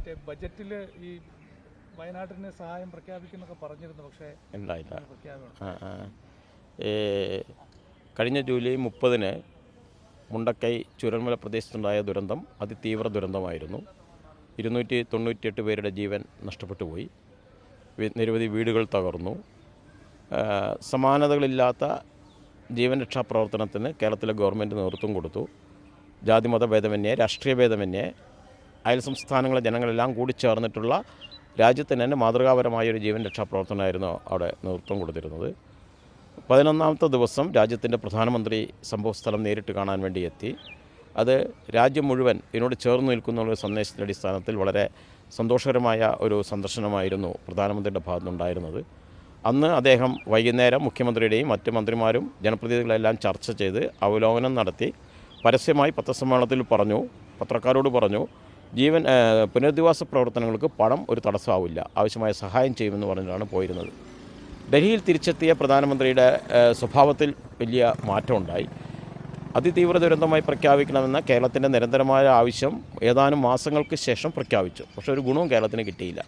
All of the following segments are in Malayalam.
മറ്റേ ബജറ്റിൽ ഈ വയനാട്ടിന് സഹായം പ്രഖ്യാപിക്കുന്നൊക്കെ പറഞ്ഞിരുന്നു പക്ഷേ ഉണ്ടായില്ല. കഴിഞ്ഞ ജൂലൈ മുപ്പതിന് മുണ്ടക്കൈ ചുരന്മല പ്രദേശത്തുണ്ടായ ദുരന്തം അതിതീവ്ര ദുരന്തമായിരുന്നു. ഇരുന്നൂറ്റി തൊണ്ണൂറ്റിയെട്ട് പേരുടെ ജീവൻ നഷ്ടപ്പെട്ടു പോയി. നിരവധി വീടുകൾ തകർന്നു. സമാനതകളില്ലാത്ത ജീവൻ രക്ഷാ പ്രവർത്തനത്തിന് കേരളത്തിലെ ഗവൺമെന്റ് നേതൃത്വം കൊടുത്തു. ജാതിമത ഭേദമന്യേ രാഷ്ട്രീയ ഭേദമന്യേ അയൽ സംസ്ഥാനങ്ങളെ ജനങ്ങളെല്ലാം കൂടി ചേർന്നിട്ടുള്ള രാജ്യത്തിന് തന്നെ മാതൃകാപരമായ ഒരു ജീവൻ രക്ഷാ പ്രവർത്തനമായിരുന്നു അവിടെ നേതൃത്വം കൊടുത്തിരുന്നത്. പതിനൊന്നാമത്തെ ദിവസം രാജ്യത്തിന്റെ പ്രധാനമന്ത്രി സംഭവസ്ഥലം നേരിട്ട് കാണാൻ വേണ്ടി എത്തി. അത് രാജ്യം മുഴുവൻ ഇതിനോട് ചേർന്ന് നിൽക്കുന്ന ഒരു സന്ദേശത്തിന്റെ അടിസ്ഥാനത്തിൽ വളരെ സന്തോഷകരമായ ഒരു സന്ദർശനമായിരുന്നു പ്രധാനമന്ത്രിയുടെ ഭാഗത്തുനിന്നുണ്ടായിരുന്നത്. അന്ന് അദ്ദേഹം വൈകുന്നേരം മുഖ്യമന്ത്രിയുടെയും മറ്റ് മന്ത്രിമാരും ജനപ്രതിനിധികളെല്ലാം ചർച്ച ചെയ്ത് അവലോകനം നടത്തി പരസ്യമായി പത്രസമ്മേളനത്തിൽ പറഞ്ഞു പത്രക്കാരോട് പറഞ്ഞു ജീവൻ പുനരധിവാസ പ്രവർത്തനങ്ങൾക്ക് പണം ഒരു തടസ്സമാവില്ല ആവശ്യമായ സഹായം ചെയ്യുമെന്ന് പറഞ്ഞിട്ടാണ് പോയിരുന്നത്. ഡൽഹിയിൽ തിരിച്ചെത്തിയ പ്രധാനമന്ത്രിയുടെ സ്വഭാവത്തിൽ വലിയ മാറ്റമുണ്ടായി. അതിതീവ്ര ദുരന്തമായി പ്രഖ്യാപിക്കണമെന്ന കേരളത്തിന്റെ നിരന്തരമായ ആവശ്യം ഏതാനും മാസങ്ങൾക്ക് ശേഷം പ്രഖ്യാപിച്ചു. പക്ഷേ ഒരു ഗുണവും കേരളത്തിന് കിട്ടിയില്ല.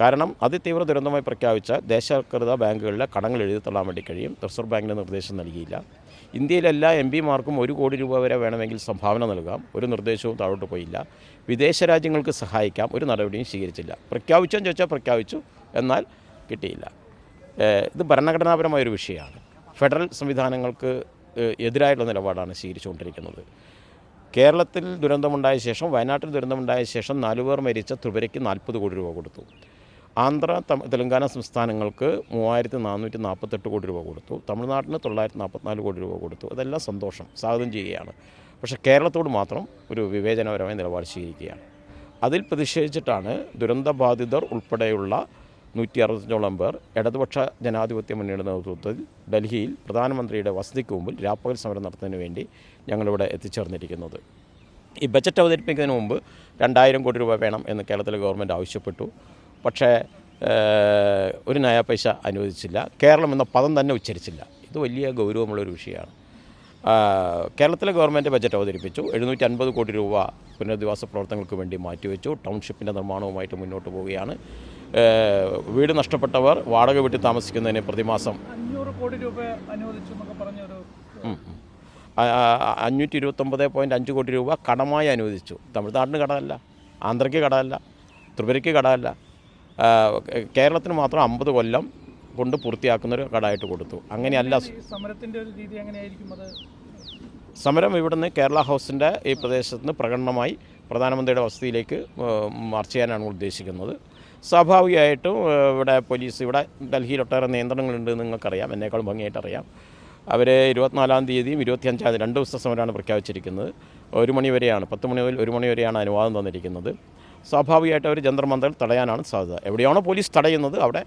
കാരണം അതിതീവ്ര ദുരന്തമായി പ്രഖ്യാപിച്ച ദേശകൃത ബാങ്കുകളിലെ കടങ്ങൾ എഴുതി തള്ളാൻ വേണ്ടി കഴിയും. റിസർവ് ബാങ്കിന് നിർദ്ദേശം നൽകിയില്ല. ഇന്ത്യയിലെ എല്ലാ എം പിമാർക്കും ഒരു കോടി രൂപ വരെ വേണമെങ്കിൽ സംഭാവന നൽകാം. ഒരു നിർദ്ദേശവും താഴോട്ട് പോയില്ല. വിദേശ രാജ്യങ്ങൾക്ക് സഹായിക്കാം. ഒരു നടപടിയും സ്വീകരിച്ചില്ല. പ്രഖ്യാപിച്ചെന്ന് ചോദിച്ചാൽ പ്രഖ്യാപിച്ചു. എന്നാൽ കിട്ടിയില്ല. ഇത് ഭരണഘടനാപരമായൊരു വിഷയമാണ്. ഫെഡറൽ സംവിധാനങ്ങൾക്ക് എതിരായിട്ടുള്ള നിലപാടാണ് സ്വീകരിച്ചുകൊണ്ടിരിക്കുന്നത്. കേരളത്തിൽ ദുരന്തമുണ്ടായ ശേഷം വയനാട്ടിൽ ദുരന്തമുണ്ടായ ശേഷം നാലുപേർ മരിച്ച ത്രിപുരയ്ക്ക് നാൽപ്പത് കോടി രൂപ കൊടുത്തു. ആന്ധ്ര തെലങ്കാന സംസ്ഥാനങ്ങൾക്ക് മൂവായിരത്തി നാനൂറ്റി നാൽപ്പത്തെട്ട് കോടി രൂപ കൊടുത്തു. തമിഴ്നാട്ടിന് തൊള്ളായിരത്തി നാൽപ്പത്തിനാല് കോടി രൂപ കൊടുത്തു. അതെല്ലാം സന്തോഷം സ്വാഗതം ചെയ്യുകയാണ്. പക്ഷേ കേരളത്തോട് മാത്രം ഒരു വിവേചനപരമായ നിലപാട് സ്വീകരിക്കുകയാണ്. അതിൽ പ്രതിഷേധിച്ചിട്ടാണ് ദുരന്തബാധിതർ ഉൾപ്പെടെയുള്ള നൂറ്റി അറുപത്തഞ്ചോളം പേർ ഇടതുപക്ഷ ജനാധിപത്യ മുന്നണിയുടെ നേതൃത്വത്തിൽ ഡൽഹിയിൽ പ്രധാനമന്ത്രിയുടെ വസതിക്ക് മുമ്പിൽ രാപ്പകൽ സമരം നടത്തുന്നതിന് വേണ്ടി ഞങ്ങളിവിടെ എത്തിച്ചേർന്നിരിക്കുന്നത്. ഈ ബജറ്റ് അവതരിപ്പിക്കുന്നതിന് മുമ്പ് രണ്ടായിരം കോടി രൂപ വേണം എന്ന് കേരളത്തിലെ ഗവൺമെന്റ് ആവശ്യപ്പെട്ടു. പക്ഷേ ഒരു നയ പൈസ അനുവദിച്ചില്ല. കേരളം എന്ന പദം തന്നെ ഉച്ചരിച്ചില്ല. ഇത് വലിയ ഗൗരവമുള്ളൊരു വിഷയമാണ്. കേരളത്തിലെ ഗവൺമെന്റ് ബജറ്റ് അവതരിപ്പിച്ചു. എഴുന്നൂറ്റി അൻപത് കോടി രൂപ പുനരധിവാസ പ്രവർത്തനങ്ങൾക്ക് വേണ്ടി മാറ്റിവെച്ചു. ടൗൺഷിപ്പിന്റെ നിർമ്മാണവുമായിട്ട് മുന്നോട്ട് പോവുകയാണ്. വീട് നഷ്ടപ്പെട്ടവർ വാടക വീട്ടിൽ താമസിക്കുന്നതിന് പ്രതിമാസം അഞ്ഞൂറ് കോടി രൂപ അനുവദിച്ചു എന്നൊക്കെ പറഞ്ഞൊരു അഞ്ഞൂറ്റി ഇരുപത്തൊമ്പത് പോയിന്റ് അഞ്ച് കോടി രൂപ കടമായി അനുവദിച്ചു. തമിഴ്നാടിന് കടമല്ല ആന്ധ്രയ്ക്ക് കടമല്ല ത്രിപുരയ്ക്ക് കടമല്ല. കേരളത്തിന് മാത്രം അമ്പത് കൊല്ലം കൊണ്ട് പൂർത്തിയാക്കുന്നൊരു കടായിട്ട് കൊടുത്തു. അങ്ങനെയല്ല സമരത്തിന്റെ ഒരു രീതി എങ്ങനെയായിരിക്കും അത്? സമരം ഇവിടുന്ന് കേരള ഹൗസിന്റെ ഈ പ്രദേശത്ത് നിന്ന് പ്രകടനമായി പ്രധാനമന്ത്രിയുടെ വസതിയിലേക്ക് മാർച്ച് ചെയ്യാനാണ് ഉദ്ദേശിക്കുന്നത്. സ്വാഭാവികമായിട്ടും ഇവിടെ പോലീസ് ഇവിടെ ഡൽഹിയിൽ ഒട്ടേറെ നിയന്ത്രണങ്ങളുണ്ട് നിങ്ങൾക്കറിയാം. എന്നേക്കാളും ഭംഗിയായിട്ട് അറിയാം. അവർ ഇരുപത്തിനാലാം തീയതിയും ഇരുപത്തിയഞ്ചാം തീയതി രണ്ട് ദിവസത്തെ സമരമാണ് പ്രഖ്യാപിച്ചിരിക്കുന്നത്. ഒരു മണി വരെയാണ് പത്ത് മണി മുതൽ ഒരു മണി വരെയാണ് അനുവാദം തന്നിരിക്കുന്നത്. സ്വാഭാവികമായിട്ട് അവർ ജന്തർ മന്ദർ തടയാനാണ് സാധ്യത. എവിടെയാണോ പോലീസ് തടയുന്നത് അവിടെ